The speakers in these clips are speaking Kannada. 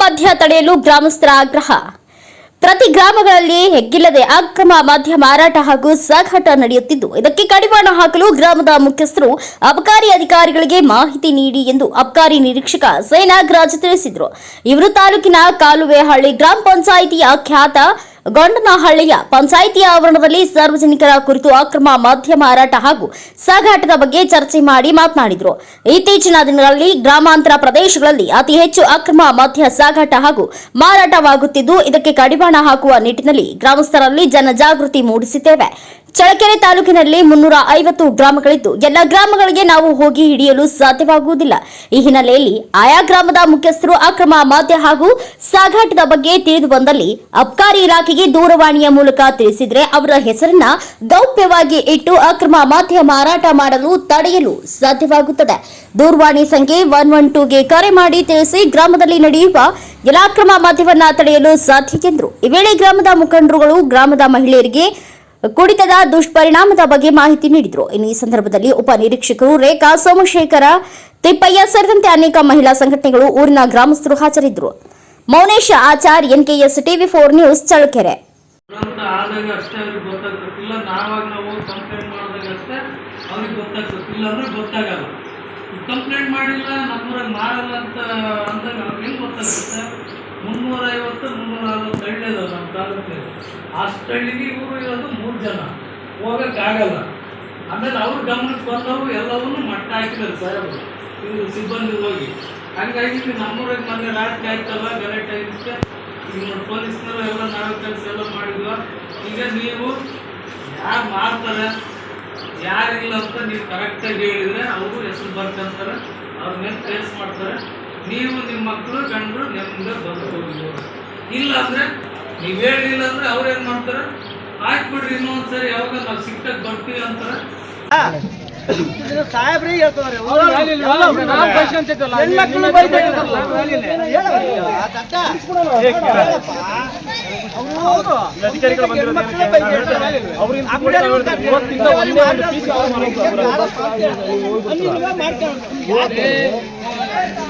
ಮದ್ಯ ತಡೆಯಲು ಗ್ರಾಮಸ್ಥರ ಆಗ್ರಹ. ಪ್ರತಿ ಗ್ರಾಮಗಳಲ್ಲಿ ಹೆಗ್ಗಿಲ್ಲದೆ ಅಕ್ರಮ ಮದ್ಯ ಮಾರಾಟ ಹಾಗೂ ಸಾಗಾಟ ನಡೆಯುತ್ತಿದ್ದು, ಇದಕ್ಕೆ ಕಡಿವಾಣ ಹಾಕಲು ಗ್ರಾಮದ ಮುಖ್ಯಸ್ಥರು, ಅಬಕಾರಿ ಅಧಿಕಾರಿಗಳಿಗೆ ಮಾಹಿತಿ ನೀಡಿ ಎಂದು ಅಬಕಾರಿ ನಿರೀಕ್ಷಕ ಸೈನಾಗ್ರಾಜ್ ತಿಳಿಸಿದರು. ಇವರು ತಾಲೂಕಿನ ಕಾಲುವೆಹಳ್ಳಿ ಗ್ರಾಮ ಪಂಚಾಯಿತಿಯ ಖ್ಯಾತ ಗೊಂಡನಹಳ್ಳಿಯ ಪಂಚಾಯಿತಿಯ ಆವರಣದಲ್ಲಿ ಸಾರ್ವಜನಿಕರ ಕುರಿತು ಅಕ್ರಮ ಮದ್ಯ ಮಾರಾಟ ಹಾಗೂ ಸಾಗಾಟದ ಬಗ್ಗೆ ಚರ್ಚೆ ಮಾಡಿ ಮಾತನಾಡಿದರು. ಇತ್ತೀಚಿನ ದಿನಗಳಲ್ಲಿ ಗ್ರಾಮಾಂತರ ಪ್ರದೇಶಗಳಲ್ಲಿ ಅತಿ ಹೆಚ್ಚು ಅಕ್ರಮ ಮದ್ಯ ಸಾಗಾಟ ಹಾಗೂ ಮಾರಾಟವಾಗುತ್ತಿದ್ದು, ಇದಕ್ಕೆ ಕಡಿವಾಣ ಹಾಕುವ ನಿಟ್ಟಿನಲ್ಲಿ ಗ್ರಾಮಸ್ಥರಲ್ಲಿ ಜನಜಾಗೃತಿ ಮೂಡಿಸಿದ್ದೇವೆ. ಚಳಕೆರೆ ತಾಲೂಕಿನಲ್ಲಿ ಮುನ್ನೂರ ಐವತ್ತು ಗ್ರಾಮಗಳಿದ್ದು, ಎಲ್ಲ ಗ್ರಾಮಗಳಿಗೆ ನಾವು ಹೋಗಿ ಹಿಡಿಯಲು ಸಾಧ್ಯವಾಗುವುದಿಲ್ಲ. ಈ ಹಿನ್ನೆಲೆಯಲ್ಲಿ ಆಯಾ ಗ್ರಾಮದ ಮುಖ್ಯಸ್ಥರು ಅಕ್ರಮ ಮದ್ಯ ಹಾಗೂ ಸಾಗಾಟದ ಬಗ್ಗೆ ತಿಳಿದು ಬಂದಲ್ಲಿ ಅಬ್ಕಾರಿ ಇಲಾಖೆಗೆ ದೂರವಾಣಿಯ ಮೂಲಕ ತಿಳಿಸಿದ್ರೆ ಅವರ ಹೆಸರನ್ನ ಗೌಪ್ಯವಾಗಿ ಇಟ್ಟು ಅಕ್ರಮ ಮದ್ಯ ಮಾರಾಟ ಮಾಡಲು ತಡೆಯಲು ಸಾಧ್ಯವಾಗುತ್ತದೆ. ದೂರವಾಣಿ ಸಂಖ್ಯೆ ಒನ್ ಒನ್ ಟೂಗೆ ಕರೆ ಮಾಡಿ ತಿಳಿಸಿ ಗ್ರಾಮದಲ್ಲಿ ನಡೆಯುವ ಎಲ್ಲ ಅಕ್ರಮ ಮದ್ಯವನ್ನ ತಡೆಯಲು ಸಾಧ್ಯ ಎಂದರು ಈ ವೇಳೆ ಗ್ರಾಮದ ಮುಖಂಡರುಗಳು, ಗ್ರಾಮದ ಮಹಿಳೆಯರಿಗೆ ಕುಡಿತದ ದುಷ್ಪರಿಣಾಮದ ಬಗ್ಗೆ ಮಾಹಿತಿ ನೀಡಿದರು. ಇನ್ನು ಈ ಸಂದರ್ಭದಲ್ಲಿ ಉಪನಿರೀಕ್ಷಕರು ರೇಖಾ ಸೋಮಶೇಖರ ತಿಪ್ಪಯ್ಯ ಸೇರಿದಂತೆ ಅನೇಕ ಮಹಿಳಾ ಸಂಘಟನೆಗಳು ಊರಿನ ಗ್ರಾಮಸ್ಥರು ಹಾಜರಿದ್ದರು. Maunesha Achar, NKS TV four news Challakere ಅಂತ ಆದಾಗ ಅಷ್ಟೇ ಅವ್ರಿಗೆ ಗೊತ್ತಾಗ್ತದೆ ಇಲ್ಲ ನಾವಾಗ ನಾವು ಕಂಪ್ಲೇಂಟ್ ಮಾಡಿದಾಗ ಅಷ್ಟೇ ಅವ್ರಿಗೆ ಗೊತ್ತಾಗ್ತದೆ ಇಲ್ಲ ಅಂದ್ರೆ ಗೊತ್ತಾಗಲ್ಲ ಕಂಪ್ಲೇಂಟ್ ಮಾಡಿಲ್ಲ ನಮ್ಮೂರಾಗ ಮಾಡಲ್ಲ ಅಂತ ಅಂದಾಗ ನಮ್ಗೆ ಹೆಂಗೆ ಗೊತ್ತಾಗುತ್ತೆ? ಮುನ್ನೂರ ಐವತ್ತು ಮುನ್ನೂರ ಅರವತ್ತು ಹಳ್ಳಿ ನಮ್ಮ ತಾಲೂಕಿನಲ್ಲಿ ಅಷ್ಟು ಹಳ್ಳಿಗೆ ಇವರು ಇರೋದು ಮೂರು ಜನ. ಹೋಗೋಕ್ಕಾಗಲ್ಲ ಆಮೇಲೆ ಅವ್ರ ಗಮನಕ್ಕೆ ಬಂದವರು ಎಲ್ಲವನ್ನೂ ಮಟ್ಟ ಹಾಕಿದ್ದಾರೆ ಸಾಹೇಬರು. ಇವರು ಸಿಬ್ಬಂದಿ ಹೋಗಿ. ಹಂಗಾಗಿ ನೀವು ನಮ್ಮೂರಾಗ ಮೊನ್ನೆ ರಾತ್ರಿ ಆಯ್ತಲ್ಲ, ಗಲಾಟೆ ಆಗಿದ್ದಕ್ಕೆ ಈಗ ಪೊಲೀಸ್ನವರು ಎಲ್ಲ ನಾವೇ ಕೆಲಸ ಎಲ್ಲ ಮಾಡಿದ್ವ ಈಗ ನೀವು ಯಾರು ಮಾಡ್ತಾರೆ ಯಾರಿಲ್ಲ ಅಂತ ನೀವು ಕರೆಕ್ಟಾಗಿ ಹೇಳಿದರೆ ಅವರು ಹೆಸರು ಬರ್ಕಂತಾರೆ ಅವ್ರ ಮೇಲೆ ಕೇಸ್ ಮಾಡ್ತಾರೆ. ನೀವು ನಿಮ್ಮ ಮಕ್ಕಳು ಗಂಡರು ನಿಮ್ಗೆ ಬಂದು ಹೋಗ್ಬೋದು. ಇಲ್ಲ ಅಂದರೆ ನೀವು ಹೇಳಿಲ್ಲ ಅಂದರೆ ಅವ್ರು ಏನು ಮಾಡ್ತಾರೆ? ಹಾಕ್ಬಿಡ್ರಿ ಇನ್ನೊಂದ್ಸರಿ, ಯಾವಾಗ ನಾವು ಸಿಕ್ಕಾಗ ಬರ್ತೀವಿ ಅಂತಾರೆ. ಸಾಹೇಬ್ರಿಗೆ ಹೇಳ್ತಾರೆ. ಮಾಡ್ಕೊಂಡು.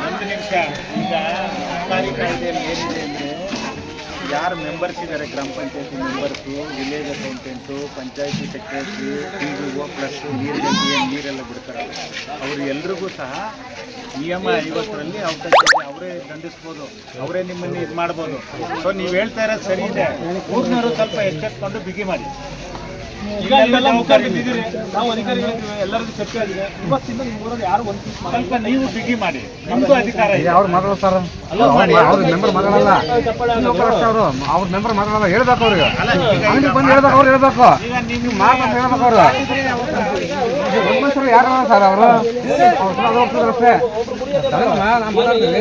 ಒಂದು ನಿಮಿಷ. ಈಗ ಸರ್ಕಾರಿ ಕಾಯ್ದೆಯಲ್ಲಿ ಏನಿದೆ ಅಂದರೆ ಯಾರು ಮೆಂಬರ್ಸ್ ಇದ್ದಾರೆ ಗ್ರಾಮ ಪಂಚಾಯತಿ ಮೆಂಬರ್ಸು ವಿಲೇಜ್ ಅಕೌಂಟೆಂಟು ಪಂಚಾಯತಿ ಸೆಕ್ರೆಟರಿ ಟಿ ಒ ಪ್ಲಸ್ ನೀರು ನೀರೆಲ್ಲ ಬಿಡ್ತಾರೆ. ಅವರು ಎಲ್ರಿಗೂ ಸಹ ನಿಯಮ ಐವತ್ತರಲ್ಲಿ ಅವಕಾಶ ಅವರೇ ದಂಡಿಸ್ಬೋದು, ಅವರೇ ನಿಮ್ಮನ್ನು ಇದು ಮಾಡ್ಬೋದು. ಸೊ ನೀವು ಹೇಳ್ತಾ ಇರೋದು ಸರಿ ಇದೆ. ಸ್ವಲ್ಪ ಎಚ್ಚೆತ್ಕೊಂಡು ಬಿಗಿ ಮಾಡಿ. ಈಗ ನೀವೆಲ್ಲ ಮುಖ ಇದ್ದೀರಿ ನಾವು ಅಧಿಕಾರಿಗಳು ಎಲ್ಲರಿಗೂ ಚರ್ಚೆ ಆಗಿದೆ. ಇವತ್ತಿಂದ ನಿಮ್ಮ ಯಾರು ಒಂದು ಪೀಸ್ ಮಾಡಿ? ಸ್ವಲ್ಪ ನೀವು ಬಿಗಿ ಮಾಡಿ. ನಿಮಗೂ ಅಧಿಕಾರ ಇದೆ. ಅವ್ರು ಮಾತಾಡೋ ಸರ್. ಅವ್ರ ಮೆಂಬರ್ ಮಾತಾಡಲ್ಲ. ಅವರು. ಅವ್ರ ಮೆಂಬರ್ ಮಾತಾಡಲ್ಲ ಹೇಳ್ಬೇಕು ಅವ್ರಿಗೆ. ಅಂಗಡಿ ಬಂದು ಹೇಳ್ಬೇಕು ಅವ್ರು ಹೇಳ್ಬೇಕು. ಈಗ ನೀವು ಮಾತಾಡ್ತಾ ಹೇಳ್ಬೇಕು ಅವ್ರು. ಯಾರು ಸರ್ ಅವರು? ಅವ್ರ ಹತ್ರ ಹೋಗ್ತಿದ್ರು ಅಷ್ಟೇ. ಸರ್, ನಾ- ನಾ ಮಾತಾಡ್ತೀನಿ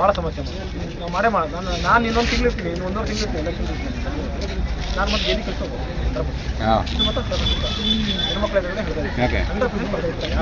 ಭಾಳ ಸಮಸ್ಯೆ ನಾವು ಮಾಡೇ ಮಾಡೋದು. ನಾನು ನಾನು ಇನ್ನೊಂದು ತಿಂಗಳು ಇರ್ತೀನಿ. ಇನ್ನು ಒಂದೂವರೆ ತಿಂಗಳು ಇರ್ತೀನಿ. ಎಲೆಕ್ಷನ್ ನಾನು ಮತ್ತೆ ಏನಕ್ಕೆ ಕೆಲಸ ಇದು ಮತ್ತೆ ಹೆಣ್ಮಕ್ಳ ಇದ್ದೀನಿ. 100% ಬರ್ತಾ ಇರ್ತಾರೆ.